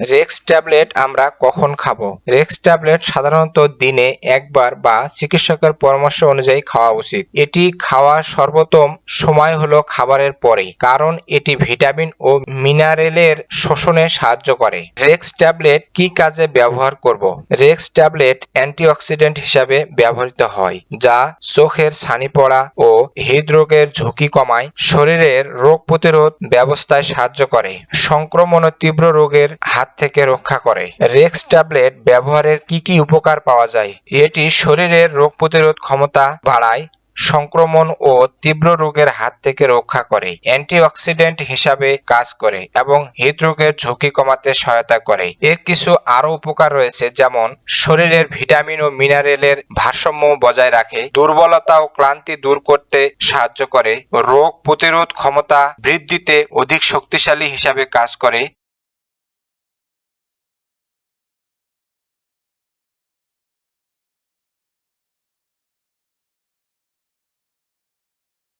Rex tablet আমরা কখন খাব? রেক্স ট্যাবলেট সাধারণত দিনে একবার বা চিকিৎসকের পরামর্শ অনুযায়ী খাওয়া উচিত। এটি খাওয়ার সর্বোত্তম সময় হলো খাবারের পরে, কারণ এটি ভিটামিন ও মিনারেলের শোষণে সাহায্য করে। রেক্স ট্যাবলেট কি কাজে ব্যবহার করব? রেক্স ট্যাবলেট অ্যান্টিঅক্সিডেন্ট হিসাবে ব্যবহৃত হয়, যা চোখের ছানি পড়া ও হৃদরোগের ঝুঁকি কমায়, শরীরের রোগ প্রতিরোধ ব্যবস্থায় সাহায্য করে। সংক্রমণ ও তীব্র রোগের হাত থেকে রক্ষা করে। রেক্স ট্যাবলেট ব্যবহারের কি কি উপকার পাওয়া যায়? এটি শরীরের রোগ প্রতিরোধ ক্ষমতা বাড়ায়, সংক্রমণ ও তীব্র রোগের হাত থেকে রক্ষা করে, অ্যান্টিঅক্সিডেন্ট হিসাবে কাজ করে এবং হৃদরোগের ঝুঁকি কমাতে সহায়তা করে। এর কিছু আরও উপকার রয়েছে, যেমন শরীরের ভিটামিন ও মিনারেলের ভারসাম্য বজায় রাখে, দুর্বলতা ও ক্লান্তি দূর করতে সাহায্য করে, রোগ প্রতিরোধ ক্ষমতা বৃদ্ধিতে অধিক শক্তিশালী হিসাবে কাজ করে